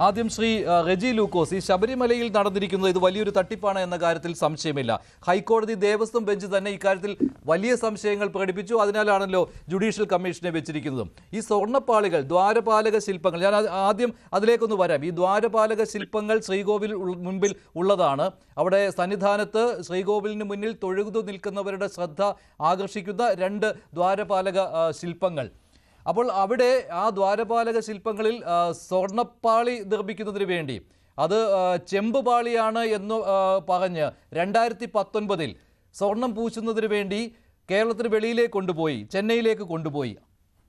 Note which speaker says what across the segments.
Speaker 1: ആദ്യം ശ്രീ റെജി ലൂക്കോസ് ഈ ശബരിമലയിൽ നടന്നിരിക്കുന്നത് ഇത് വലിയൊരു തട്ടിപ്പാണ് എന്ന കാര്യത്തിൽ സംശയമില്ല. ഹൈക്കോടതി ദേവസ്വം ബെഞ്ച് തന്നെ ഇക്കാര്യത്തിൽ വലിയ സംശയങ്ങൾ പ്രകടിപ്പിച്ചു. അതിനാലാണല്ലോ ജുഡീഷ്യൽ കമ്മീഷനെ വെച്ചിരിക്കുന്നതും. ഈ സ്വർണപ്പാളികൾ ദ്വാരപാലക ശില്പങ്ങൾ ഞാൻ ആദ്യം അതിലേക്കൊന്ന് വരാം. ഈ ദ്വാരപാലക ശില്പങ്ങൾ ശ്രീകോവിൽ മുൻപിൽ ഉള്ളതാണ്. അവിടെ സന്നിധാനത്ത് ശ്രീകോവിലിന് മുന്നിൽ തൊഴുതു നിൽക്കുന്നവരുടെ ശ്രദ്ധ ആകർഷിക്കുന്ന രണ്ട് ദ്വാരപാലക ശില്പങ്ങൾ. അപ്പോൾ അവിടെ ആ ദ്വാരപാലക ശില്പങ്ങളിൽ സ്വർണപ്പാളി നിർമ്മിക്കുന്നതിന് വേണ്ടി അത് ചെമ്പ് പാളിയാണ് എന്ന് പറഞ്ഞ് രണ്ടായിരത്തി പത്തൊൻപതിൽ സ്വർണം പൂശുന്നതിന് വേണ്ടി കേരളത്തിന് വെളിയിലേക്ക് കൊണ്ടുപോയി ചെന്നൈയിലേക്ക് കൊണ്ടുപോയി.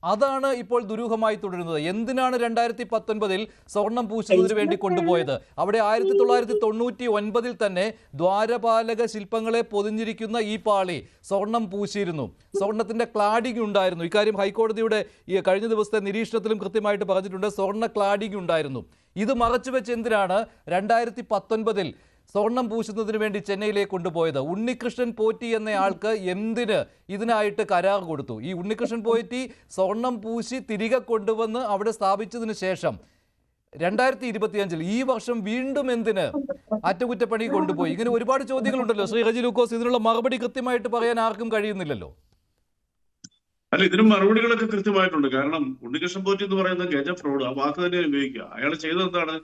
Speaker 1: അതാണ് ഇപ്പോൾ ദുരൂഹമായി തുടരുന്നത്. എന്തിനാണ് രണ്ടായിരത്തി പത്തൊൻപതിൽ സ്വർണം പൂശുന്നതിന് വേണ്ടി കൊണ്ടുപോയത്? അവിടെ ആയിരത്തി തൊള്ളായിരത്തി തൊണ്ണൂറ്റി ഒൻപതിൽ തന്നെ ദ്വാരപാലക ശില്പങ്ങളെ പൊതിഞ്ഞിരിക്കുന്ന ഈ പാളി സ്വർണം പൂശിയിരുന്നു. സ്വർണത്തിന്റെ ക്ലാഡിങ് ഉണ്ടായിരുന്നു. ഇക്കാര്യം ഹൈക്കോടതിയുടെ ഈ കഴിഞ്ഞ ദിവസത്തെ നിരീക്ഷണത്തിലും കൃത്യമായിട്ട് പറഞ്ഞിട്ടുണ്ട്. സ്വർണ ക്ലാഡിങ് ഉണ്ടായിരുന്നു. ഇത് മറച്ചുവെച്ച് എന്തിനാണ് രണ്ടായിരത്തി പത്തൊൻപതിൽ സ്വർണം പൂശുന്നതിന് വേണ്ടി ചെന്നൈയിലേക്ക് കൊണ്ടുപോയത് ഉണ്ണികൃഷ്ണൻ പോറ്റി എന്നയാൾക്ക് എന്തിന് ഇതിനായിട്ട് കരാർ കൊടുത്തു? ഈ ഉണ്ണികൃഷ്ണൻ പോറ്റി സ്വർണം പൂശി തിരികെ കൊണ്ടുവന്ന് അവിടെ സ്ഥാപിച്ചതിന് ശേഷം രണ്ടായിരത്തി ഇരുപത്തിയഞ്ചിൽ ഈ വർഷം വീണ്ടും എന്തിന് അറ്റകുറ്റപ്പണി കൊണ്ടുപോയി? ഇങ്ങനെ ഒരുപാട് ചോദ്യങ്ങളുണ്ടല്ലോ. ശ്രീ ഹജി ലൂക്കോസ് ഇതിനുള്ള മറുപടി കൃത്യമായിട്ട് പറയാൻ ആർക്കും കഴിയുന്നില്ലല്ലോ.
Speaker 2: അല്ല ഇതിനും മറുപടികളൊക്കെ കൃത്യമായിട്ടുണ്ട്. കാരണം ഉണ്ണികൃഷ്ണൻ പോറ്റി എന്ന് പറയുന്ന ഗജ ഫ്രോഡ് ആ വാക്ക് തന്നെ ഉപയോഗിക്കുക. അയാൾ ചെയ്തത് എന്താണ്?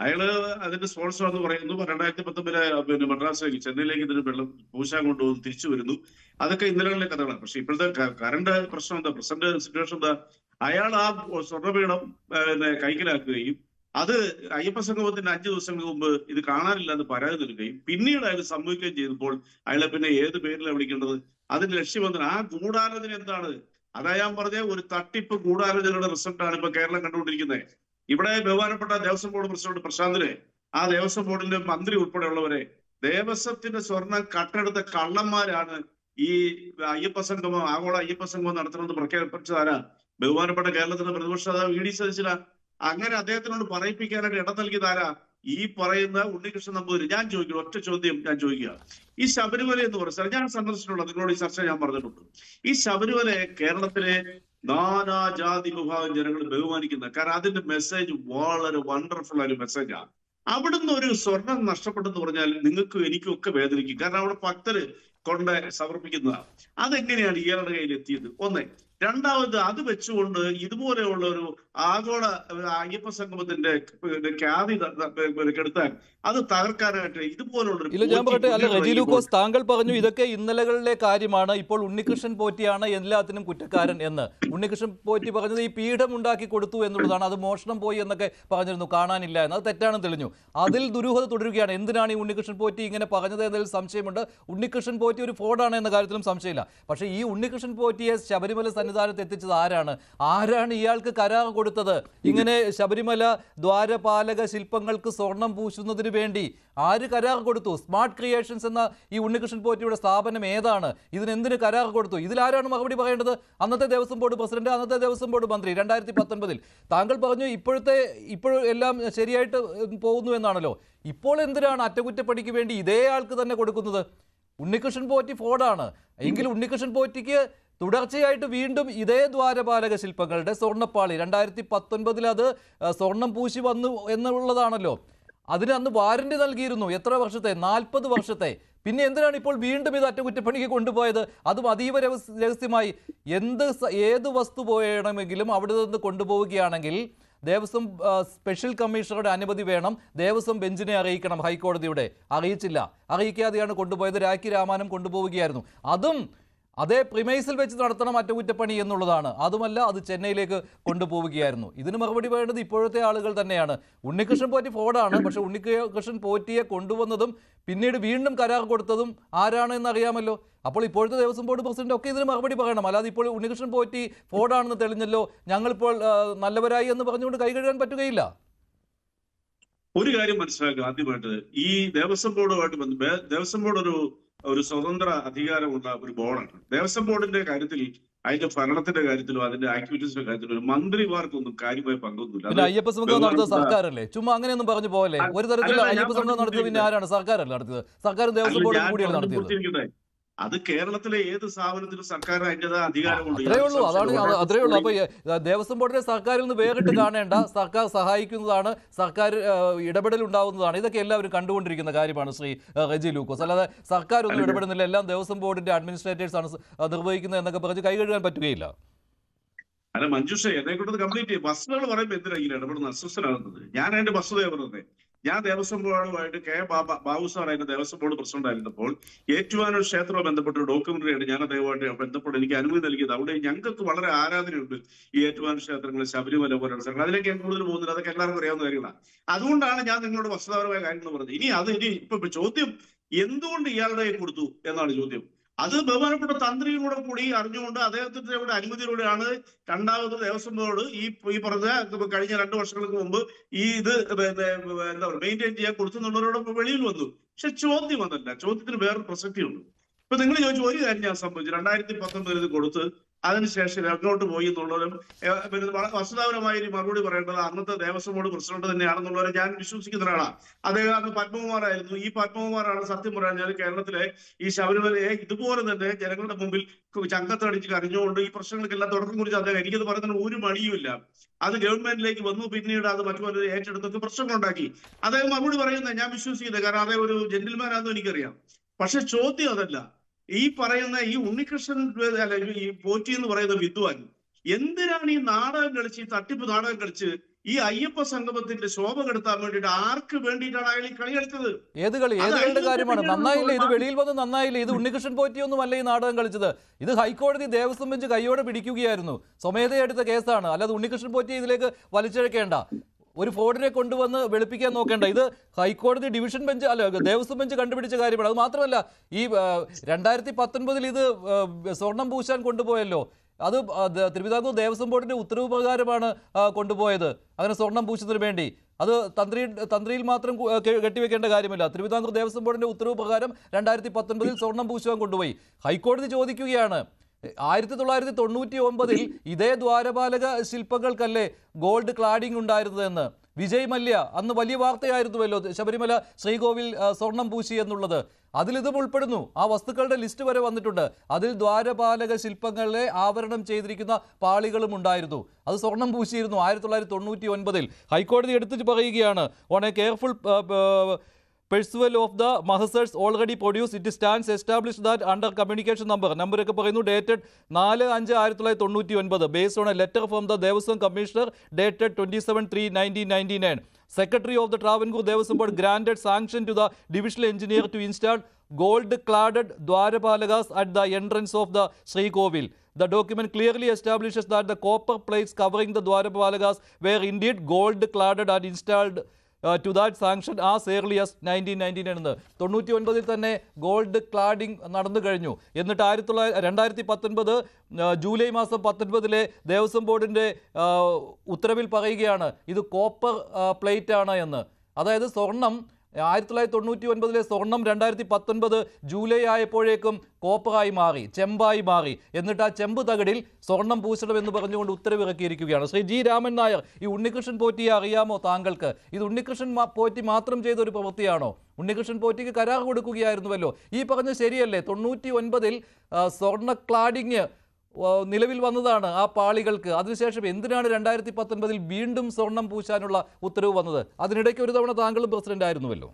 Speaker 2: അയാൾ അതിന്റെ സ്പോൺസർ എന്ന് പറയുന്നു. രണ്ടായിരത്തി പത്തൊമ്പതിലെ പിന്നെ മദ്രാസിലേക്ക് ചെന്നൈയിലേക്ക് ഇതിന് വെള്ളം പൂശാൻ കൊണ്ടുപോകുന്നു തിരിച്ചു വരുന്നു. അതൊക്കെ ഇന്നലകളിലെ കഥകളാണ്. പക്ഷെ ഇപ്പോഴത്തെ കറണ്ട് പ്രശ്നം എന്താ? പ്രസന്റ് സിറ്റുവേഷൻ എന്താ? അയാൾ ആ സ്വർണപീഠം പിന്നെ കൈക്കലാക്കുകയും അത് അയ്യപ്പ സംഗമത്തിന്റെ അഞ്ചു ദിവസങ്ങൾക്ക് മുമ്പ് ഇത് കാണാനില്ല എന്ന് പരാതി നൽകുകയും പിന്നീട് അയാൾ സംഭവിക്കുകയും ചെയ്തപ്പോൾ അയാളെ പിന്നെ ഏത് പേരിലാണ് വിളിക്കേണ്ടത്? അതിന്റെ ലക്ഷ്യമെന്താണ് ആ ഗൂഢാലോചന എന്താണ്? അതാ ഞാൻ പറഞ്ഞ ഒരു തട്ടിപ്പ് ഗൂഢാലോചനയുടെ റിസൾട്ടാണ് ഇപ്പൊ കേരളം കണ്ടുകൊണ്ടിരിക്കുന്നത്. ഇവിടെ ബഹുമാനപ്പെട്ട ദേവസ്വം ബോർഡ് പ്രസിഡന്റ് പ്രശാന്തിനെ ആ ദേവസ്വം ബോർഡിന്റെ മന്ത്രി ഉൾപ്പെടെയുള്ളവരെ ദേവസ്വത്തിന്റെ സ്വർണം കട്ടെടുത്ത കള്ളന്മാരാണ് ഈ അയ്യപ്പ സംഗമം ആഗോള അയ്യപ്പ സംഗമം നടത്തണമെന്ന് പ്രഖ്യാപിച്ചതാരാ? ബഹുമാനപ്പെട്ട കേരളത്തിന്റെ പ്രതിപക്ഷ നേതാവ് വി ഡി സതീശന. അങ്ങനെ അദ്ദേഹത്തിനോട് പറയിപ്പിക്കാനായിട്ട് ഇടം നൽകിയതാരാ? ഈ പറയുന്ന ഉണ്ണികൃഷ്ണൻ നമ്പൂതിരി. ഞാൻ ചോദിക്കുന്നു ഒറ്റ ചോദ്യം ഞാൻ ചോദിക്കുക. ഈ ശബരിമല എന്ന് പറയുന്നത് ഞാൻ സന്ദർശിച്ചിട്ടുള്ളത് നിങ്ങളോട് ഈ ചർച്ച ഞാൻ പറഞ്ഞിട്ടുണ്ട്. ഈ ശബരിമല കേരളത്തിലെ നാനാജാതി വിഭാഗം ജനങ്ങൾ ബഹുമാനിക്കുന്ന കാരണം അതിന്റെ മെസ്സേജ് വളരെ വണ്ടർഫുൾ ആയ ഒരു മെസ്സേജാണ് അവിടുന്ന് ഒരു സ്വർണം നഷ്ടപ്പെട്ടെന്ന് പറഞ്ഞാൽ നിങ്ങൾക്കും എനിക്കും ഒക്കെ വേദനിക്കും. കാരണം അവിടെ ഭക്തര് കൊണ്ട് സമർപ്പിക്കുന്നതാണ് അതെങ്ങനെയാണ് ഇയാളുടെ കയ്യിൽ എത്തിയത്? ഒന്ന് രണ്ടാമത് അത് വെച്ചുകൊണ്ട് ഇതുപോലെയുള്ള ഒരു ആഗോള അയ്യപ്പ സംഗമത്തിന്റെ ഖ്യാതി കെടുത്താൻ അത് തകർക്കാനായിട്ട് ഇതുപോലുള്ള
Speaker 1: ഇല്ല ഞാൻ പറയട്ടെ. അല്ല റെജി ലൂക്കോസ് താങ്കൾ പറഞ്ഞു ഇതൊക്കെ ഇന്നലകളിലെ കാര്യമാണ്. ഇപ്പോൾ ഉണ്ണികൃഷ്ണൻ പോറ്റിയാണ് എല്ലാത്തിനും കുറ്റക്കാരൻ എന്ന്. ഉണ്ണികൃഷ്ണൻ പോറ്റി പറഞ്ഞത് ഈ പീഠം ഉണ്ടാക്കി കൊടുത്തു എന്നുള്ളതാണ്. അത് മോഷണം പോയി എന്നൊക്കെ പറഞ്ഞിരുന്നു. കാണാനില്ല എന്ന്. അത് തെറ്റാണെന്ന് തെളിഞ്ഞു. അതിൽ ദുരൂഹത തുടരുകയാണ്. എന്തിനാണ് ഈ ഉണ്ണികൃഷ്ണൻ പോറ്റി ഇങ്ങനെ പറഞ്ഞത് എന്നതിൽ സംശയമുണ്ട്. ഉണ്ണികൃഷ്ണൻ പോറ്റി ഒരു ഫോണാണ് എന്ന കാര്യത്തിലും സംശയമില്ല. പക്ഷേ ഈ ഉണ്ണികൃഷ്ണൻ പോറ്റിയെ ശബരിമല സന്നിധാനത്ത് എത്തിച്ചത് ആരാണ്? ആരാണ് ഇയാൾക്ക് കരാർ കൊടുത്തത്? ഇങ്ങനെ ശബരിമല ദ്വാരപാലക ശില്പങ്ങൾക്ക് സ്വർണം പൂശുന്നതിന് വേണ്ടി ആര് കരാർ കൊടുത്തു? സ്മാർട്ട് ക്രിയേഷൻസ് എന്ന ഈ ഉണ്ണികൃഷ്ണൻ പോറ്റിയുടെ സ്ഥാപനം ഏതാണ്? ഇതിനെന്തിന് കരാർ കൊടുത്തു? ഇതിലാരാണ് മറുപടി പറയേണ്ടത്? അന്നത്തെ ദേവസ്വം ബോർഡ് പ്രസിഡന്റ് അന്നത്തെ ദേവസ്വം ബോർഡ് മന്ത്രി രണ്ടായിരത്തി പത്തൊൻപതിൽ താങ്കൾ പറഞ്ഞു ഇപ്പോഴത്തെ ഇപ്പോഴും എല്ലാം ശരിയായിട്ട് പോകുന്നു എന്നാണല്ലോ. ഇപ്പോൾ എന്തിനാണ് അറ്റകുറ്റപ്പണിക്ക് വേണ്ടി ഇതേ ആൾക്ക് തന്നെ കൊടുക്കുന്നത്? ഉണ്ണികൃഷ്ണൻ പോറ്റി ഫോർഡാണ് എങ്കിൽ ഉണ്ണികൃഷ്ണൻ പോറ്റിക്ക് തുടർച്ചയായിട്ട് വീണ്ടും ഇതേ ദ്വാരപാലക ശില്പങ്ങളുടെ സ്വർണപ്പാളി. രണ്ടായിരത്തി പത്തൊൻപതിൽ അത് സ്വർണം പൂശി വന്നു എന്നുള്ളതാണല്ലോ. അതിന് അന്ന് വാറന്റി നൽകിയിരുന്നു എത്ര വർഷത്തെ? നാൽപ്പത് വർഷത്തെ. പിന്നെ എന്തിനാണ് ഇപ്പോൾ വീണ്ടും ഇത് അറ്റകുറ്റപ്പണിക്ക് കൊണ്ടുപോയത്? അതും അതീവ രഹസ്യമായി. എന്ത് ഏത് വസ്തു പോയണമെങ്കിലും അവിടെ നിന്ന് കൊണ്ടുപോവുകയാണെങ്കിൽ ദേവസ്വം സ്പെഷ്യൽ കമ്മീഷണറുടെ അനുമതി വേണം. ദേവസ്വം ബെഞ്ചിനെ അറിയിക്കണം ഹൈക്കോടതിയുടെ. അറിയിച്ചില്ല. അറിയിക്കാതെയാണ് കൊണ്ടുപോയത്. രാഖി രാമാനം കൊണ്ടുപോവുകയായിരുന്നു. അതും അതേ പ്രിമൈസിൽ വെച്ച് നടത്തണം അറ്റകുറ്റപ്പണി എന്നുള്ളതാണ്. അതുമല്ല അത് ചെന്നൈയിലേക്ക് കൊണ്ടുപോവുകയായിരുന്നു. ഇതിന് മറുപടി പറയേണ്ടത് ഇപ്പോഴത്തെ ആളുകൾ തന്നെയാണ്. ഉണ്ണികൃഷ്ണൻ പോറ്റി ഫോർഡാണ് പക്ഷെ ഉണ്ണികൃഷ്ണൻ പോറ്റിയെ കൊണ്ടുവന്നതും പിന്നീട് വീണ്ടും കരാർ കൊടുത്തതും ആരാണ് എന്നറിയാമല്ലോ. അപ്പോൾ ഇപ്പോഴത്തെ ദേവസ്വം ബോർഡ് പ്രസിഡന്റ് ഒക്കെ ഇതിന് മറുപടി പറയണം. അല്ലാതെ ഇപ്പോൾ ഉണ്ണികൃഷ്ണൻ പോറ്റി ഫോർഡാണെന്ന് തെളിഞ്ഞല്ലോ ഞങ്ങളിപ്പോൾ നല്ലവരായി എന്ന് പറഞ്ഞുകൊണ്ട് കൈ കഴുകാൻ പറ്റുകയില്ല.
Speaker 2: ഒരു കാര്യം മനസ്സിലാക്കുക ആദ്യമായിട്ട്. ഈ ദേവസ്വം ബോർഡുമായിട്ട് ദേവസ്വം ബോർഡ് ഒരു ഒരു സ്വതന്ത്ര അധികാരമുള്ള ഒരു ബോർഡാണ് ദേവസ്വം ബോർഡിന്റെ കാര്യത്തിൽ അതിന്റെ ഭരണത്തിന്റെ കാര്യത്തിലോ അതിന്റെ ആക്ടിവിറ്റീസിന്റെ കാര്യത്തിലോ ഒരു മന്ത്രിമാർക്കൊന്നും കാര്യമായ പങ്കൊന്നുമില്ല.
Speaker 1: അയ്യപ്പ സംഘം നടത്തിയത് സർക്കാരല്ലേ? ചുമ്മാ അങ്ങനെയൊന്നും പറഞ്ഞു പോകല്ലേ ഒരു
Speaker 2: ഞാൻ
Speaker 1: അയ്യപ്പ സംഘം നടത്തിയത് പിന്നെ ആരാണ്? സർക്കാരല്ലേ നടത്തിയത്? സർക്കാരും ദേവസ്വം ബോർഡും കൂടിയാണ് നടത്തിയത്.
Speaker 2: അത് കേരളത്തിലെ ഏത് സ്ഥാപനത്തിലും സർക്കാർ അതിന്റെതായ അധികാരമുണ്ട്
Speaker 1: അതാണ് അത്രേ ഉള്ളൂ. അപ്പൊ ദേവസ്വം ബോർഡിനെ സർക്കാരിൽ നിന്ന് വേറിട്ട് കാണേണ്ട സർക്കാർ സഹായിക്കുന്നതാണ് സർക്കാർ ഇടപെടൽ ഉണ്ടാവുന്നതാണ്. ഇതൊക്കെ എല്ലാവരും കണ്ടുകൊണ്ടിരിക്കുന്ന കാര്യമാണ് ശ്രീ റെജി ലൂക്കോസ്. അല്ലാതെ സർക്കാർ ഒന്നും ഇടപെടുന്നില്ല. എല്ലാം ദേവസ്വം ബോർഡിന്റെ അഡ്മിനിസ്ട്രേറ്റേഴ്സ് ആണ് നിർവഹിക്കുന്നത് എന്നൊക്കെ പറഞ്ഞ് കൈ കഴുകാൻ പറ്റുകയില്ല.
Speaker 2: അല്ല മഞ്ജുഷ എന്നെ കൊണ്ടത് കംപ്ലീറ്റ് ചെയ്യും. ബസ്സുകൾ പറയുമ്പോൾ എന്തിനാ ഇങ്ങനെ ഇടപെടുന്ന അസ്വസ്ഥനാകുന്നത്. ഞാൻ അതിന്റെ ബസ് ഡ്രൈവറുടെ ഞാൻ ദേവസ്വം ബോർഡുമായിട്ട് കെ ബാബ ബാബു സാർ അതിന്റെ ദേവസ്വം ബോർഡ് പ്രസിഡന്റ് ആയിരുന്നപ്പോൾ ഏറ്റുമാനൂർ ക്ഷേത്രവുമായി ബന്ധപ്പെട്ട ഡോക്യുമെന്ററി ആയിട്ട് ഞാൻ അദ്ദേഹമായിട്ട് ബന്ധപ്പെട്ട് എനിക്ക് അനുമതി നൽകിയത്. അവിടെ ഞങ്ങൾക്ക് വളരെ ആരാധനയുണ്ട് ഈ ഏറ്റുമാനൂർ ക്ഷേത്രങ്ങൾ ശബരിമല പോലുള്ള സ്ഥലങ്ങൾ. അതിലേക്ക് ഞാൻ കൂടുതൽ പോകുന്നില്ല അതൊക്കെ എല്ലാവർക്കും അറിയാവുന്ന കാര്യങ്ങളാണ്. അതുകൊണ്ടാണ് ഞാൻ നിങ്ങളോട് വസ്തുതാപരമായ കാര്യങ്ങൾ പറഞ്ഞത്. ഇനി അത് ഇനി ഇപ്പൊ ചോദ്യം എന്തുകൊണ്ട് ഇയാളുടെ കൊടുത്തു എന്നാണ് ചോദ്യം. അത് ബഹുമാനപ്പെട്ട തന്ത്രിയോടെ കൂടി അറിഞ്ഞുകൊണ്ട് അദ്ദേഹത്തിന്റെ അനുമതിയിലൂടെയാണ് രണ്ടാമത് ദേവസ്വം ബോർഡ് ഈ ഈ പറഞ്ഞ കഴിഞ്ഞ രണ്ടു വർഷങ്ങൾക്ക് മുമ്പ് ഈ ഇത് എന്താ പറയുക മെയിന്റെയിൻ ചെയ്യാൻ കൊടുത്തുന്നുള്ളവരോട് വെളിയിൽ വന്നു. പക്ഷെ ചോദ്യം വന്നില്ല. ചോദ്യത്തിന് വേറൊരു പ്രസക്തിയുണ്ട്. ഇപ്പൊ നിങ്ങൾ ചോദിച്ചു ഒരു കാര്യം ഞാൻ സംഭവിച്ചു. രണ്ടായിരത്തി പത്തൊമ്പതിൽ കൊടുത്ത് അതിനുശേഷം അങ്ങോട്ട് പോയി എന്നുള്ളവരും പിന്നെ വസ്തുതാപരമായ ഒരു മറുപടി പറയേണ്ടത് അന്നത്തെ ദേവസ്വം ബോർഡ് പ്രസിഡന്റ് തന്നെയാണെന്നുള്ളവരെ ഞാൻ വിശ്വസിക്കുന്ന ഒരാളാണ് അദ്ദേഹം അന്ന് പത്മകുമാറായിരുന്നു. ഈ പത്മകുമാറാണ് സത്യം പറഞ്ഞാൽ കേരളത്തിലെ ഈ ശബരിമലയെ ഇതുപോലെ തന്നെ ജനങ്ങളുടെ മുമ്പിൽ ചങ്കത്തടിച്ച് കരഞ്ഞുകൊണ്ട് ഈ പ്രശ്നങ്ങൾക്കെല്ലാം തുടക്കം കുറിച്ച് അദ്ദേഹം എനിക്കത് പറയുന്നതിന് ഒരു മടിയുമില്ല. അത് ഗവൺമെന്റിലേക്ക് വന്നു പിന്നീട് അത് മറ്റു ഏറ്റെടുത്തൊക്കെ പ്രശ്നങ്ങളുണ്ടാക്കി. അദ്ദേഹം മറുപടി പറയുന്നത് ഞാൻ വിശ്വസിക്കുന്നത് കാരണം അദ്ദേഹം ഒരു ജെന്റിൽമാനാണെന്ന് എനിക്കറിയാം. പക്ഷെ ചോദ്യം അതല്ല. ഈ പറയുന്ന ഈ ഉണ്ണികൃഷ്ണൻ അല്ല ഈ പോറ്റി എന്ന് പറയുന്ന വിദ്വാൻ എന്തിനാണ് ഈ നാടകം കളിച്ച് ഈ തട്ടിപ്പ് നാടകം കളിച്ച് ഈ അയ്യപ്പ സംഗമത്തിന്റെ ശോഭ കെടുത്താൻ വേണ്ടിട്ട് ആർക്ക് വേണ്ടിയിട്ടാണ് അയാൾ ഈ കളി കളിച്ചത്?
Speaker 1: ഏത് കളി? ഏത് കാര്യമാണ്? നന്നായില്ല? ഇത് വെളിയിൽ വന്ന് നന്നായില്ല? ഇത് ഉണ്ണികൃഷ്ണൻ പോറ്റിയൊന്നും അല്ല ഈ നാടകം കളിച്ചത്. ഇത് ഹൈക്കോടതി ദേവസ്വം ബെഞ്ച് കൈയോടെ പിടിക്കുകയായിരുന്നു. സ്വമേധയെടുത്ത കേസാണ്. അല്ലാതെ ഉണ്ണികൃഷ്ണൻ പോറ്റി ഇതിലേക്ക് വലിച്ചിഴക്കേണ്ട. ഒരു ഫോർഡിനെ കൊണ്ടുവന്ന് വെളുപ്പിക്കാൻ നോക്കേണ്ട. ഇത് ഹൈക്കോടതി ഡിവിഷൻ ബെഞ്ച് അല്ല ദേവസ്വം ബെഞ്ച് കണ്ടുപിടിച്ച കാര്യമാണ്. അത് മാത്രമല്ല ഈ രണ്ടായിരത്തി പത്തൊൻപതിൽ ഇത് സ്വർണം പൂശാൻ കൊണ്ടുപോയല്ലോ. അത് തിരുവിതാംകൂർ ദേവസ്വം ബോർഡിന്റെ ഉത്തരവ് പ്രകാരമാണ് കൊണ്ടുപോയത്. അങ്ങനെ സ്വർണം പൂശുന്നതിന് വേണ്ടി. അത് തന്ത്രി തന്ത്രിയിൽ മാത്രം കെട്ടിവെക്കേണ്ട കാര്യമില്ല. തിരുവിതാംകൂർ ദേവസ്വം ബോർഡിന്റെ ഉത്തരവ് പ്രകാരം രണ്ടായിരത്തി പത്തൊൻപതിൽ സ്വർണം പൂശുവാൻ കൊണ്ടുപോയി. ഹൈക്കോടതി ചോദിക്കുകയാണ് ആയിരത്തി തൊള്ളായിരത്തി തൊണ്ണൂറ്റി ഒമ്പതിൽ ഇതേ ദ്വാരപാലക ശില്പങ്ങൾക്കല്ലേ ഗോൾഡ് ക്ലാഡിംഗ് ഉണ്ടായിരുന്നതെന്ന്. വിജയ് മല്യ അന്ന് വലിയ വാർത്തയായിരുന്നുവല്ലോ ശബരിമല ശ്രീകോവിൽ സ്വർണം പൂശി എന്നുള്ളത്. അതിലിതും ഉൾപ്പെടുന്നു. ആ വസ്തുക്കളുടെ ലിസ്റ്റ് വരെ വന്നിട്ടുണ്ട്. അതിൽ ദ്വാരപാലക ശില്പങ്ങളെ ആവരണം ചെയ്തിരിക്കുന്ന പാളികളും ഉണ്ടായിരുന്നു. അത് സ്വർണം പൂശിയിരുന്നു ആയിരത്തി തൊള്ളായിരത്തി തൊണ്ണൂറ്റി ഒൻപതിൽ ഹൈക്കോടതി എടുത്തിട്ട് പറയുകയാണ് on a careful perusal of the mahazars already produce it stands establish that under communication number നമ്പറൊക്കെ പറയുന്നു ഡേറ്റഡ് നാല് അഞ്ച് ആയിരത്തി തൊള്ളായിരത്തി തൊണ്ണൂറ്റി ഒൻപത് based on a letter from the Devaswom commissioner dated twenty seven three nineteen ninety nine secretary of the Travancore Devaswom board granted sanction to the divisional engineer to install gold cladded dwarapalakas at the entrance of the Sreekovil The document clearly establishes that the copper plates covering the Dwarapalagas were indeed gold cladded and installed uh, that sanction ആ സേർലിയസ് nineteen nineteen എന്ന് തൊണ്ണൂറ്റി ഒൻപതിൽ തന്നെ gold cladding നടന്നു കഴിഞ്ഞു. എന്നിട്ട് ആയിരത്തി തൊള്ളായിരത്തി രണ്ടായിരത്തി പത്തൊൻപത് ജൂലൈ മാസം പത്തൊൻപതിലെ ദേവസ്വം ബോർഡിന്റെ ഉത്തരവിൽ പറയുകയാണ് ഇത് കോപ്പർ പ്ലേറ്റ് ആണ് എന്ന്. അതായത് സ്വർണം ആയിരത്തി തൊള്ളായിരത്തി തൊണ്ണൂറ്റി ഒൻപതിലെ സ്വർണം രണ്ടായിരത്തി പത്തൊൻപത് ജൂലൈ ആയപ്പോഴേക്കും കോപ്പറായി മാറി ചെമ്പായി മാറി. എന്നിട്ട് ആ ചെമ്പ് തകടിൽ സ്വർണം പൂശണം എന്ന് പറഞ്ഞുകൊണ്ട് ഉത്തരവിറക്കിയിരിക്കുകയാണ്. ശ്രീ ജി രാമൻ നായർ ഈ ഉണ്ണികൃഷ്ണൻ പോറ്റിയെ അറിയാമോ താങ്കൾക്ക്? ഇത് ഉണ്ണികൃഷ്ണൻ പോറ്റി മാത്രം ചെയ്ത ഒരു പ്രവൃത്തിയാണോ? ഉണ്ണികൃഷ്ണൻ പോറ്റിക്ക് കരാർ കൊടുക്കുകയായിരുന്നുവല്ലോ. ഈ പറഞ്ഞ ശരിയല്ലേ? തൊണ്ണൂറ്റി ഒൻപതിൽ സ്വർണ ക്ലാഡിങ് നിലവിൽ വന്നതാണ് ആ പാളികൾക്ക്. അതിനുശേഷം എന്തിനാണ് രണ്ടായിരത്തി പത്തൊൻപതിൽ വീണ്ടും സ്വർണം പൂശാനുള്ള ഉത്തരവ് വന്നത്? അതിനിടയ്ക്ക് ഒരു തവണ താങ്കളും പ്രസിഡന്റ് ആയിരുന്നുവല്ലോ